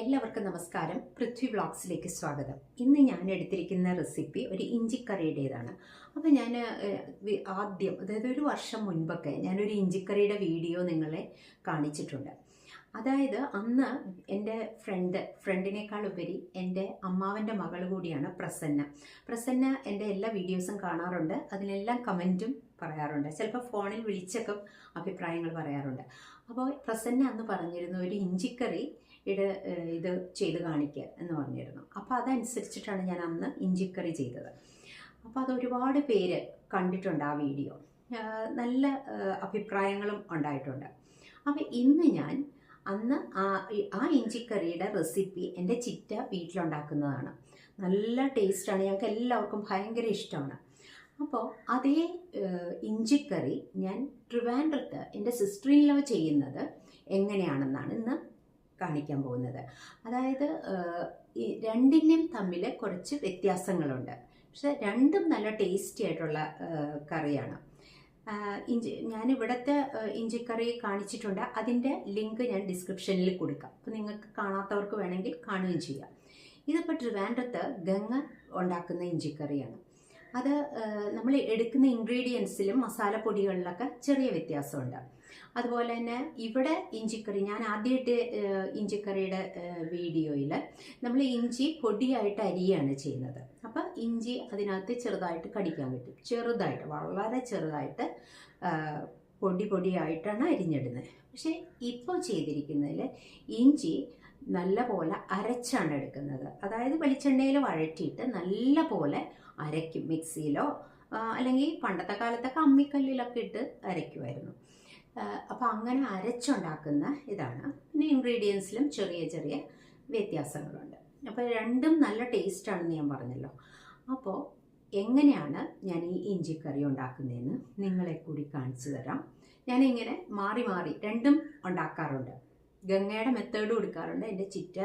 എല്ലാവർക്കും നമസ്കാരം. പൃഥ്വി വ്ളോഗ്സിലേക്ക് സ്വാഗതം. ഇന്ന് ഞാൻ എടുത്തിരിക്കുന്ന റെസിപ്പി ഒരു ഇഞ്ചിക്കറിയുടേതാണ്. അപ്പോൾ ഞാൻ ആദ്യം അതായത് ഒരു വർഷം മുൻപൊക്കെ ഞാനൊരു ഇഞ്ചിക്കറിയുടെ വീഡിയോ നിങ്ങളെ കാണിച്ചിട്ടുണ്ട്. അതായത് അന്ന് എന്റെ ഫ്രണ്ട് ഫ്രണ്ടിനേക്കാൾ ഉപരി എന്റെ അമ്മാവന്റെ മകൾ കൂടിയാണ് പ്രസന്ന. പ്രസന്ന എന്റെ എല്ലാ വീഡിയോസും കാണാറുണ്ട്. അതിനെല്ലാം കമന്റും പറയാറുണ്ട്. ചിലപ്പോൾ ഫോണിൽ വിളിച്ചൊക്കെ അഭിപ്രായങ്ങൾ പറയാറുണ്ട്. അപ്പോൾ പ്രസന്ന അന്ന് പറഞ്ഞിരുന്നു ഒരു ഇഞ്ചിക്കറി ഇട ഇത് ചെയ്ത് കാണിക്കുക എന്ന് പറഞ്ഞിരുന്നു. അപ്പോൾ അതനുസരിച്ചിട്ടാണ് ഞാൻ അന്ന് ഇഞ്ചിക്കറി ചെയ്തത്. അപ്പോൾ അത് ഒരുപാട് പേര് കണ്ടിട്ടുണ്ട് ആ വീഡിയോ. നല്ല അഭിപ്രായങ്ങളും ഉണ്ടായിട്ടുണ്ട്. അപ്പോൾ ഇന്ന് ഞാൻ അന്ന് ആ ആ ഇഞ്ചിക്കറിയുടെ റെസിപ്പി എന്റെ ചിറ്റ വീട്ടിലുണ്ടാക്കുന്നതാണ്. നല്ല ടേസ്റ്റാണ്. ഞങ്ങൾക്ക് എല്ലാവർക്കും ഭയങ്കര ഇഷ്ടമാണ്. അപ്പോൾ അതേ ഇഞ്ചിക്കറി ഞാൻ ട്രിവാൻഡ്രത്ത് എന്റെ സിസ്റ്ററിൻ ലോ ചെയ്യുന്നത് എങ്ങനെയാണെന്നാണ് ഇന്ന് കാണിക്കാൻ പോകുന്നത്. അതായത് ഈ രണ്ടിന്റെയും തമ്മിൽ കുറച്ച് വ്യത്യാസങ്ങളുണ്ട്. പക്ഷെ രണ്ടും നല്ല ടേസ്റ്റി ആയിട്ടുള്ള കറിയാണ്. ഇഞ്ചി ഞാൻ ഇവിടുത്തെ ഇഞ്ചിക്കറി കാണിച്ചിട്ടുണ്ട്. അതിന്റെ ലിങ്ക് ഞാൻ ഡിസ്ക്രിപ്ഷനിൽ കൊടുക്കാം. അപ്പോൾ നിങ്ങൾക്ക് കാണാത്തവർക്ക് വേണമെങ്കിൽ കാണുകയും ചെയ്യാം. ഇതിപ്പോൾ ട്രിവാൻഡ്രത്ത് ഗംഗ ഉണ്ടാക്കുന്ന ഇഞ്ചിക്കറിയാണ്. അത് നമ്മൾ എടുക്കുന്ന ഇൻഗ്രീഡിയൻസിലും മസാലപ്പൊടികളിലൊക്കെ ചെറിയ വ്യത്യാസമുണ്ട്. അതുപോലെ തന്നെ ഇവിടെ ഇഞ്ചിക്കറി ഞാൻ ആദ്യമായിട്ട് ഇഞ്ചിക്കറിയുടെ വീഡിയോയിൽ നമ്മൾ ഇഞ്ചി പൊടിയായിട്ട് അരിയാണ് ചെയ്യുന്നത്. അപ്പം ഇഞ്ചി അതിനകത്ത് ചെറുതായിട്ട് കടിക്കാൻ പറ്റും. ചെറുതായിട്ട് വളരെ ചെറുതായിട്ട് പൊടി പൊടിയായിട്ടാണ് അരിഞ്ഞിടുന്നത്. പക്ഷേ ഇപ്പോൾ ചെയ്തിരിക്കുന്നതിൽ ഇഞ്ചി നല്ല പോലെ അരച്ചാണ് എടുക്കുന്നത്. അതായത് വെളിച്ചെണ്ണയിൽ വഴറ്റിയിട്ട് നല്ല പോലെ അരയ്ക്കും മിക്സിയിലോ അല്ലെങ്കിൽ പണ്ടത്തെ കാലത്തൊക്കെ അമ്മിക്കല്ലിലൊക്കെ ഇട്ട് അരയ്ക്കുമായിരുന്നു അപ്പോൾ അങ്ങനെ അരച്ചുണ്ടാക്കുന്ന ഇതാണ്. പിന്നെ ഇൻഗ്രീഡിയൻസിലും ചെറിയ ചെറിയ വ്യത്യാസങ്ങളുണ്ട്. അപ്പോൾ രണ്ടും നല്ല ടേസ്റ്റാണെന്ന് ഞാൻ പറഞ്ഞല്ലോ. അപ്പോൾ എങ്ങനെയാണ് ഞാൻ ഈ ഇഞ്ചിക്കറി ഉണ്ടാക്കുന്നതെന്ന് നിങ്ങളെ കൂടി കാണിച്ചു തരാം. ഞാനിങ്ങനെ മാറി മാറി രണ്ടും ഉണ്ടാക്കാറുണ്ട്. ഗംഗയുടെ മെത്തേഡും എടുക്കാറുണ്ട് എന്റെ ചിറ്റ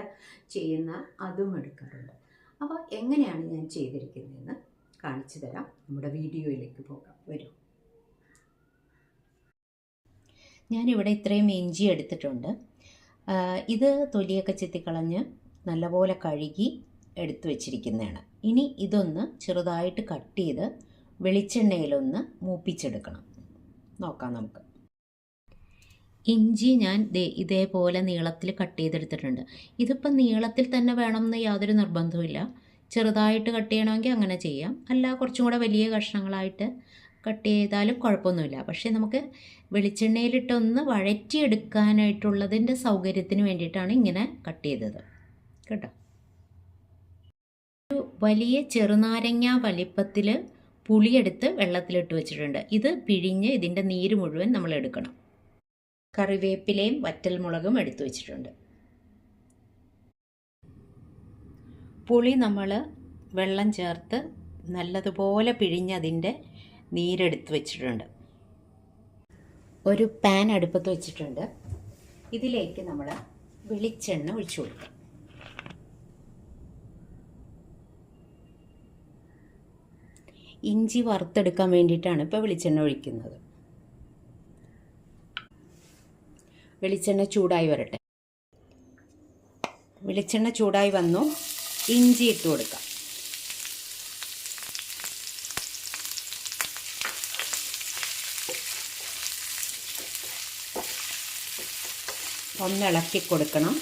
ചെയ്യുന്ന അതും എടുക്കാറുണ്ട്. അപ്പോൾ എങ്ങനെയാണ് ഞാൻ ചെയ്തിരിക്കുന്നതെന്ന് കാണിച്ചു തരാം. നമ്മുടെ വീഡിയോയിലേക്ക് പോകാം. വരൂ. ഞാനിവിടെ ഇത്രയും ഇഞ്ചി എടുത്തിട്ടുണ്ട്. ഇത് തൊലിയൊക്കെ ചെത്തിക്കളഞ്ഞ് നല്ലപോലെ കഴുകി എടുത്തു വച്ചിരിക്കുന്നതാണ്. ഇനി ഇതൊന്ന് ചെറുതായിട്ട് കട്ട് ചെയ്ത് വെളിച്ചെണ്ണയിലൊന്ന് മൂപ്പിച്ചെടുക്കണം. നോക്കാം നമുക്ക്. ഇഞ്ചി ഞാൻ ഇതേപോലെ നീളത്തിൽ കട്ട് ചെയ്തെടുത്തിട്ടുണ്ട്. ഇതിപ്പം നീളത്തിൽ തന്നെ വേണമെന്ന് യാതൊരു നിർബന്ധവുമില്ല. ചെറുതായിട്ട് കട്ട് ചെയ്യണമെങ്കിൽ അങ്ങനെ ചെയ്യാം. അല്ല കുറച്ചും കൂടെ വലിയ കഷ്ണങ്ങളായിട്ട് കട്ട് ചെയ്താലും കുഴപ്പമൊന്നുമില്ല. പക്ഷേ നമുക്ക് വെളിച്ചെണ്ണയിലിട്ടൊന്ന് വഴറ്റിയെടുക്കാനായിട്ടുള്ളതിന്റെ സൗകര്യത്തിന് വേണ്ടിയിട്ടാണ് ഇങ്ങനെ കട്ട് ചെയ്തത്. കേട്ടോ? ഒരു വലിയ ചെറുനാരങ്ങ വലിപ്പത്തിൽ പുളിയെടുത്ത് വെള്ളത്തിലിട്ട് വെച്ചിട്ടുണ്ട്. ഇത് പിഴിഞ്ഞ് ഇതിന്റെ നീര് മുഴുവൻ നമ്മൾ എടുക്കണം. കറിവേപ്പിലയും വറ്റൽമുളകും എടുത്തു വെച്ചിട്ടുണ്ട്. പുളി നമ്മൾ വെള്ളം ചേർത്ത് നല്ലതുപോലെ പിഴിഞ്ഞ് അതിന്റെ നീരെടുത്ത് വെച്ചിട്ടുണ്ട്. ഒരു പാൻ അടുപ്പത്ത് വെച്ചിട്ടുണ്ട്. ഇതിലേക്ക് നമ്മൾ വെളിച്ചെണ്ണ ഒഴിച്ചു കൊടുക്കാം. ഇഞ്ചി വറുത്തെടുക്കാൻ വേണ്ടിയിട്ടാണ് ഇപ്പോൾ വെളിച്ചെണ്ണ ഒഴിക്കുന്നത്. വെളിച്ചെണ്ണ ചൂടായി വരട്ടെ. വെളിച്ചെണ്ണ ചൂടായി വന്നു. ഇഞ്ചി ഇട്ട് കൊടുക്കാം. ഒന്ന് ഇളക്കി കൊടുക്കണം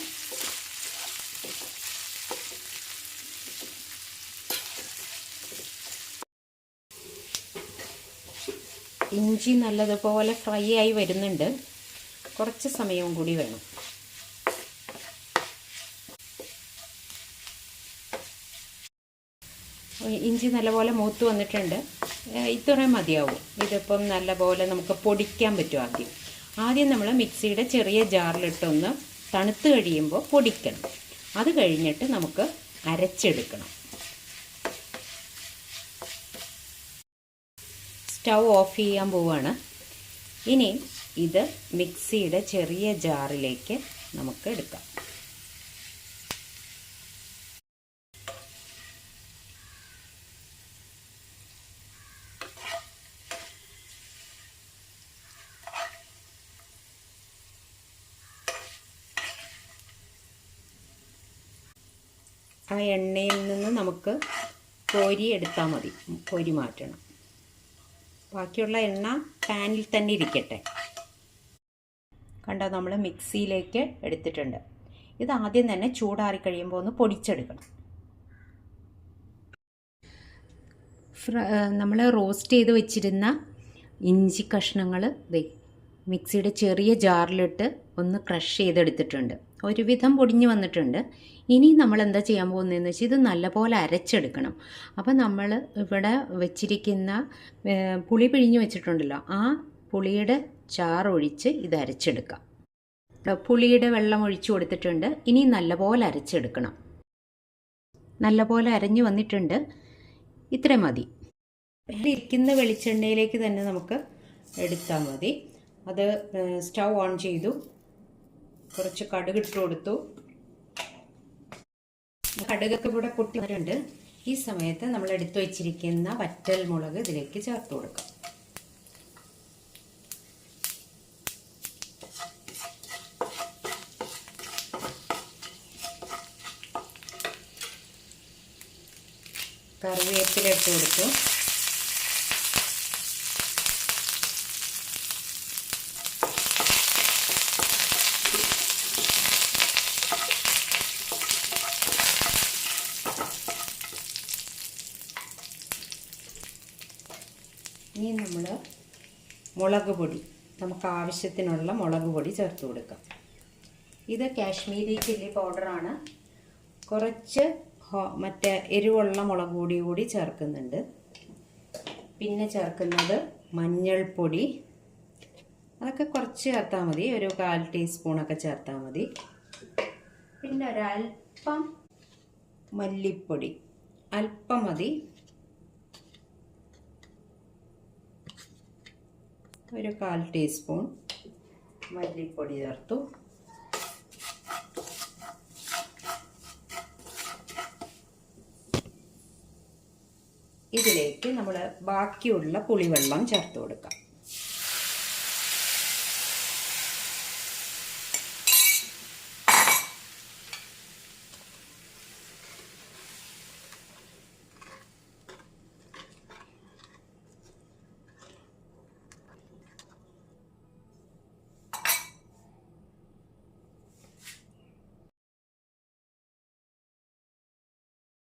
ഇഞ്ചി നല്ലതുപോലെ ഫ്രൈ ആയി വരുന്നുണ്ട്. കുറച്ച് സമയവും കൂടി വേണം. ഇഞ്ചി നല്ലപോലെ മൂത്ത് വന്നിട്ടുണ്ട്. ഇത്രയും മതിയാവും. ഇതിപ്പം നല്ലപോലെ നമുക്ക് പൊടിക്കാൻ പറ്റും ആദ്യം. ആദ്യം നമ്മൾ മിക്സിയുടെ ചെറിയ ജാറിലിട്ടൊന്ന് തണുത്ത് കഴിയുമ്പോൾ പൊടിക്കണം. അത് കഴിഞ്ഞിട്ട് നമുക്ക് അരച്ചെടുക്കണം. സ്റ്റൗ ഓഫ് ചെയ്യാൻ പോവാണ്. ഇനി ഇത് മിക്സിയുടെ ചെറിയ ജാറിലേക്ക് നമുക്ക് എടുക്കാം. ആ എണ്ണയിൽ നിന്ന് നമുക്ക് കോരി എടുത്താൽ മതി. കോരി മാറ്റണം. ബാക്കിയുള്ള എണ്ണ പാനിൽ തന്നെ ഇരിക്കട്ടെ. കണ്ടോ നമ്മൾ മിക്സിയിലേക്ക് എടുത്തിട്ടുണ്ട്. ഇത് ആദ്യം തന്നെ ചൂടാറി കഴിയുമ്പോൾ ഒന്ന് പൊടിച്ചെടുക്കണം. നമ്മൾ റോസ്റ്റ് ചെയ്ത് വെച്ചിരുന്ന ഇഞ്ചി കഷ്ണങ്ങൾ മിക്സിയുടെ ചെറിയ ജാറിലിട്ട് ഒന്ന് ക്രഷ് ചെയ്തെടുത്തിട്ടുണ്ട്. ഒരുവിധം പൊടിഞ്ഞ് വന്നിട്ടുണ്ട്. ഇനി നമ്മൾ എന്താ ചെയ്യാൻ പോകുന്നതെന്ന് വെച്ചാൽ ഇത് നല്ലപോലെ അരച്ചെടുക്കണം. അപ്പോൾ നമ്മൾ ഇവിടെ വെച്ചിരിക്കുന്ന പുളി പിഴിഞ്ഞ് വെച്ചിട്ടുണ്ടല്ലോ ആ പുളിയുടെ ചാറൊഴിച്ച് ഇത് അരച്ചെടുക്കാം. പുളിയുടെ വെള്ളം ഒഴിച്ചു കൊടുത്തിട്ടുണ്ട്. ഇനി നല്ലപോലെ അരച്ചെടുക്കണം. നല്ലപോലെ അരഞ്ഞു വന്നിട്ടുണ്ട്. ഇത്ര മതി. ഇരിക്കുന്ന വെളിച്ചെണ്ണയിലേക്ക് തന്നെ നമുക്ക് എടുത്താൽ മതി. അത് സ്റ്റൗ ഓൺ ചെയ്തു. കുറച്ച് കടുക് ഇട്ട് കൊടുത്തു. കടുകൊക്കെ ഇവിടെ പൊട്ടി വരുന്നുണ്ട് ഈ സമയത്ത് നമ്മൾ എടുത്തു വച്ചിരിക്കുന്ന വറ്റൽ മുളക് ഇതിലേക്ക് ചേർത്ത് കൊടുക്കാം. കറിവേപ്പില ഇട്ട് കൊടുത്തു. ഇനി നമ്മൾ മുളക് പൊടി നമുക്ക് ആവശ്യത്തിനുള്ള മുളക് പൊടി ചേർത്ത് കൊടുക്കാം. ഇത് കാശ്മീരി ചില്ലി പൗഡറാണ്. കുറച്ച് മറ്റേ എരിവുള്ള മുളക് പൊടി കൂടി ചേർക്കുന്നുണ്ട്. പിന്നെ ചേർക്കുന്നത് മഞ്ഞൾപ്പൊടി. അതൊക്കെ കുറച്ച് ചേർത്താൽ മതി. ഒരു കാൽ ടീസ്പൂണൊക്കെ ചേർത്താൽ മതി. പിന്നെ ഒരല്പം മല്ലിപ്പൊടി. അല്പം മതി. ഒരു കാൽ ടീസ്പൂൺ മല്ലിപ്പൊടി ചേർത്തു. ഇതിലേക്ക് നമ്മൾ ബാക്കിയുള്ള പുളിവെള്ളം ചേർത്ത് കൊടുക്കാം.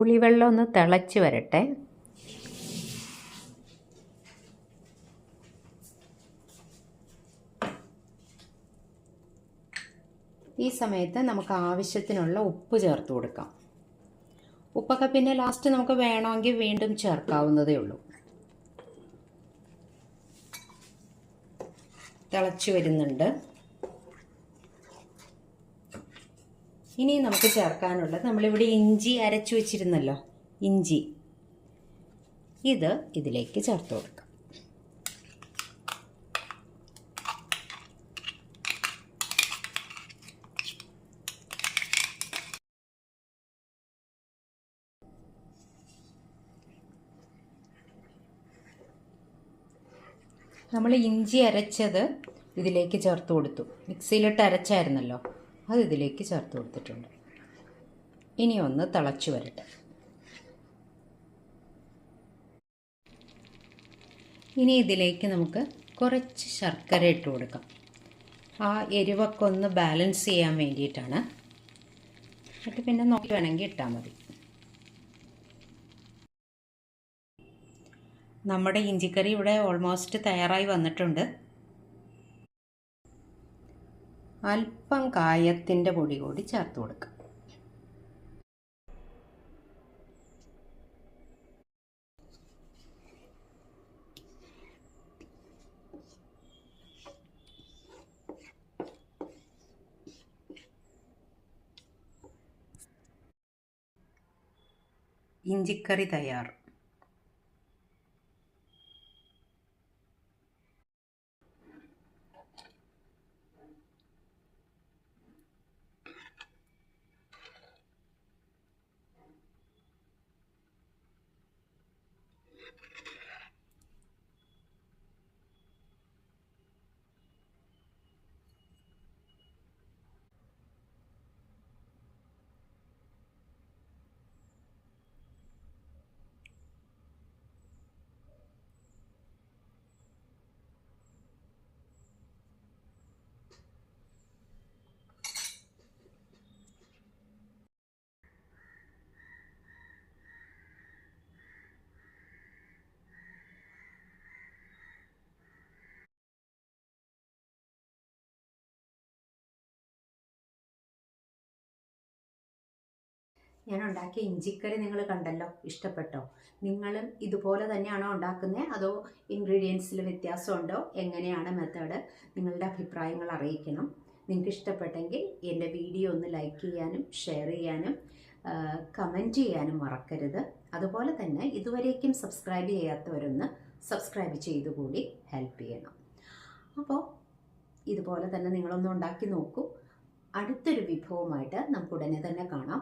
പുളിവെള്ളം ഒന്ന് തിളച്ച് വരട്ടെ. ഈ സമയത്ത് നമുക്ക് ആവശ്യത്തിനുള്ള ഉപ്പ് ചേർത്ത് കൊടുക്കാം. ഉപ്പൊക്കെ പിന്നെ ലാസ്റ്റ് നമുക്ക് വേണമെങ്കിൽ വീണ്ടും ചേർക്കാവുന്നതേ ഉള്ളൂ. തിളച്ച് വരുന്നുണ്ട്. ഇനി നമുക്ക് ചേർക്കാനുള്ളത് നമ്മളിവിടെ ഇഞ്ചി അരച്ചു വെച്ചിരുന്നല്ലോ ഇഞ്ചി. ഇത് ഇതിലേക്ക് ചേർത്ത് കൊടുക്കാം. നമ്മൾ ഇഞ്ചി അരച്ചത് ഇതിലേക്ക് ചേർത്ത് കൊടുത്തു. മിക്സിയിലിട്ട് അരച്ചായിരുന്നല്ലോ. അത് ഇതിലേക്ക് ചേർത്ത് കൊടുത്തിട്ടുണ്ട്. ഇനി ഒന്ന് തിളച്ചു വരട്ടെ. ഇനി ഇതിലേക്ക് നമുക്ക് കുറച്ച് ശർക്കര ഇട്ട് കൊടുക്കാം. ആ എരിവൊക്കെ ഒന്ന് ബാലൻസ് ചെയ്യാൻ വേണ്ടിയിട്ടാണ്. എന്നിട്ട് പിന്നെ നോക്കി വേണമെങ്കിൽ ഇട്ടാൽ മതി. നമ്മുടെ ഇഞ്ചിക്കറി ഇവിടെ ഓൾമോസ്റ്റ് തയ്യാറായി വന്നിട്ടുണ്ട്. അല്പം കായത്തിന്റെ പൊടി കൂടി ചേർത്ത് കൊടുക്കുക ഇഞ്ചിക്കറി തയ്യാർ. ഞാൻ ഉണ്ടാക്കിയ ഇഞ്ചിക്കറി നിങ്ങൾ കണ്ടല്ലോ ഇഷ്ടപ്പെട്ടോ? നിങ്ങളും ഇതുപോലെ തന്നെയാണോ ഉണ്ടാക്കുന്നത് അതോ ഇൻഗ്രീഡിയൻസിൽ വ്യത്യാസമുണ്ടോ? എങ്ങനെയാണ് മെത്തേഡ് നിങ്ങളുടെ അഭിപ്രായങ്ങൾ അറിയിക്കണം. നിങ്ങൾക്ക് ഇഷ്ടപ്പെട്ടെങ്കിൽ എന്റെ വീഡിയോ ഒന്ന് ലൈക്ക് ചെയ്യാനും ഷെയർ ചെയ്യാനും കമന്റ് ചെയ്യാനും മറക്കരുത്. അതുപോലെ തന്നെ ഇതുവരേക്കും സബ്സ്ക്രൈബ് ചെയ്യാത്തവരൊന്ന് സബ്സ്ക്രൈബ് ചെയ്തു കൂടി ഹെൽപ്പ് ചെയ്യണം. അപ്പോൾ ഇതുപോലെ തന്നെ നിങ്ങളൊന്ന് ഉണ്ടാക്കി നോക്കൂ. അടുത്തൊരു വിഭവമായിട്ട് നമുക്ക് ഉടനെ തന്നെ കാണാം.